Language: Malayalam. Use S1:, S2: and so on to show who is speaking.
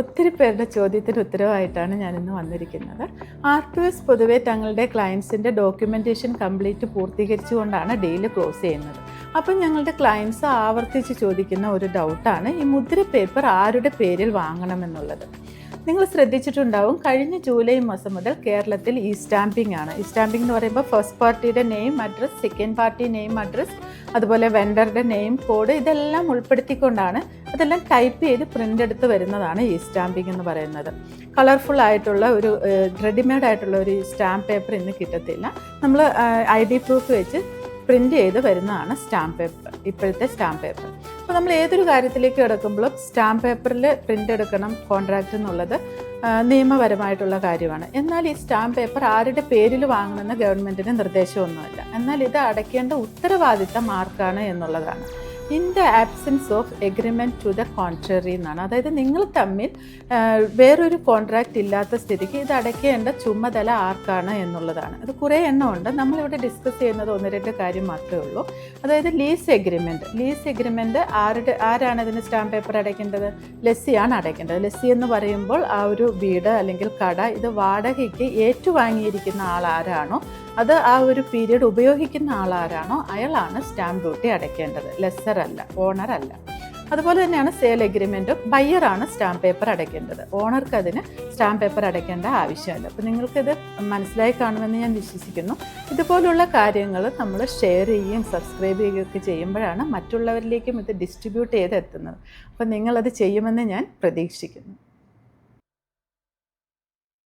S1: ഒത്തിരി പേരുടെ ചോദ്യത്തിന് ഉത്തരവായിട്ടാണ് ഞാനിന്ന് വന്നിരിക്കുന്നത്. ആർ ടു എസ് പൊതുവെ തങ്ങളുടെ ക്ലയൻസിന്റെ ഡോക്യുമെന്റേഷൻ കംപ്ലീറ്റ് പൂർത്തീകരിച്ചുകൊണ്ടാണ് ഡീൽ ക്ലോസ് ചെയ്യുന്നത്. അപ്പം ഞങ്ങളുടെ ക്ലയൻസ് ആവർത്തിച്ച് ചോദിക്കുന്ന ഒരു ഡൗട്ടാണ് ഈ മുദ്ര പേപ്പർ ആരുടെ പേരിൽ വാങ്ങണമെന്നുള്ളത്. നിങ്ങൾ ശ്രദ്ധിച്ചിട്ടുണ്ടാവും കഴിഞ്ഞ ജൂലൈ മാസം മുതൽ കേരളത്തിൽ ഈ സ്റ്റാമ്പിംഗ് ആണ്. ഈ സ്റ്റാമ്പിംഗ് എന്ന് പറയുമ്പോൾ ഫസ്റ്റ് പാർട്ടിയുടെ name address second party name address അതുപോലെ വെണ്ടറുടെ നെയിം കോഡ് ഇതെല്ലാം ഉൾപ്പെടുത്തിക്കൊണ്ടാണ് അതെല്ലാം ടൈപ്പ് ചെയ്ത് പ്രിന്റ് എടുത്ത് വരുന്നതാണ് ഈ സ്റ്റാമ്പിംഗ് എന്ന് പറയുന്നത്. കളർഫുൾ ആയിട്ടുള്ള ഒരു റെഡിമെയ്ഡ് ആയിട്ടുള്ള ഒരു സ്റ്റാമ്പ് പേപ്പർ ഇന്ന് കിട്ടത്തില്ല. നമ്മൾ ഐ ഡി പ്രൂഫ് വെച്ച് പ്രിന്റ് ചെയ്ത് വരുന്നതാണ് സ്റ്റാമ്പ് പേപ്പർ ഇപ്പോഴത്തെ സ്റ്റാമ്പ് പേപ്പർ അപ്പോൾ നമ്മൾ ഏതൊരു കാര്യത്തിലേക്ക് കിടക്കുമ്പോഴും സ്റ്റാമ്പ് പേപ്പറിൽ പ്രിന്റ് എടുക്കണം കോൺട്രാക്റ്റ് എന്നുള്ളത് നിയമപരമായിട്ടുള്ള കാര്യമാണ്. എന്നാൽ ഈ സ്റ്റാമ്പ് പേപ്പർ ആരുടെ പേരിൽ വാങ്ങണമെന്ന് ഗവൺമെന്റിന് നിർദ്ദേശമൊന്നുമില്ല. എന്നാൽ ഇത് അടയ്ക്കേണ്ട ഉത്തരവാദിത്തം ആർക്കാണ് എന്നുള്ളതാണ്. In the absence of agreement to the contrary എന്നാണ്. അതായത് നിങ്ങൾ തമ്മിൽ വേറൊരു കോൺട്രാക്റ്റ് ഇല്ലാത്ത സ്ഥിതിക്ക് ഇത് അടയ്ക്കേണ്ട ചുമതല ആർക്കാണ് എന്നുള്ളതാണ്. അത് കുറേ എണ്ണമുണ്ട് നമ്മളിവിടെ ഡിസ്കസ് ചെയ്യുന്നത് ഒന്ന് രണ്ട് കാര്യം മാത്രമേ ഉള്ളൂ. അതായത് ലീസ് എഗ്രിമെന്റ് ലീസ് എഗ്രിമെന്റ് ആരുടെ ആരാണ് ഇതിന് സ്റ്റാമ്പ് പേപ്പർ അടയ്ക്കേണ്ടത്? ലെസ്സിയാണ് അടയ്ക്കേണ്ടത്. ലെസ്സി എന്ന് പറയുമ്പോൾ ആ ഒരു വീട് അല്ലെങ്കിൽ കട ഇത് വാടകയ്ക്ക് ഏറ്റുവാങ്ങിയിരിക്കുന്ന ആൾ ആരാണോ അത് ആ ഒരു പീരീഡ് ഉപയോഗിക്കുന്ന ആളാരാണോ? അയാളാണ് സ്റ്റാമ്പ് ഡ്യൂട്ടി അടയ്ക്കേണ്ടത്. ലെസ്സർ അല്ല ഓണർ അല്ല. അതുപോലെ തന്നെയാണ് സെയിൽ എഗ്രിമെന്റും ബയ്യറാണ് സ്റ്റാമ്പ് പേപ്പർ അടയ്ക്കേണ്ടത്. ഓണർക്ക് അതിന് സ്റ്റാമ്പ് പേപ്പർ അടയ്ക്കേണ്ട ആവശ്യമില്ല. അപ്പോൾ നിങ്ങൾക്കിത് മനസ്സിലായി കാണുമെന്ന് ഞാൻ വിശ്വസിക്കുന്നു. ഇതുപോലുള്ള കാര്യങ്ങൾ നമ്മൾ ഷെയർ ചെയ്യുകയും സബ്സ്ക്രൈബ് ചെയ്യുകയൊക്കെ ചെയ്യുമ്പോഴാണ് മറ്റുള്ളവരിലേക്കും ഇത് ഡിസ്ട്രിബ്യൂട്ട് ചെയ്ത് എത്തുന്നത് അപ്പോൾ നിങ്ങളത് ചെയ്യുമെന്ന് ഞാൻ പ്രതീക്ഷിക്കുന്നു.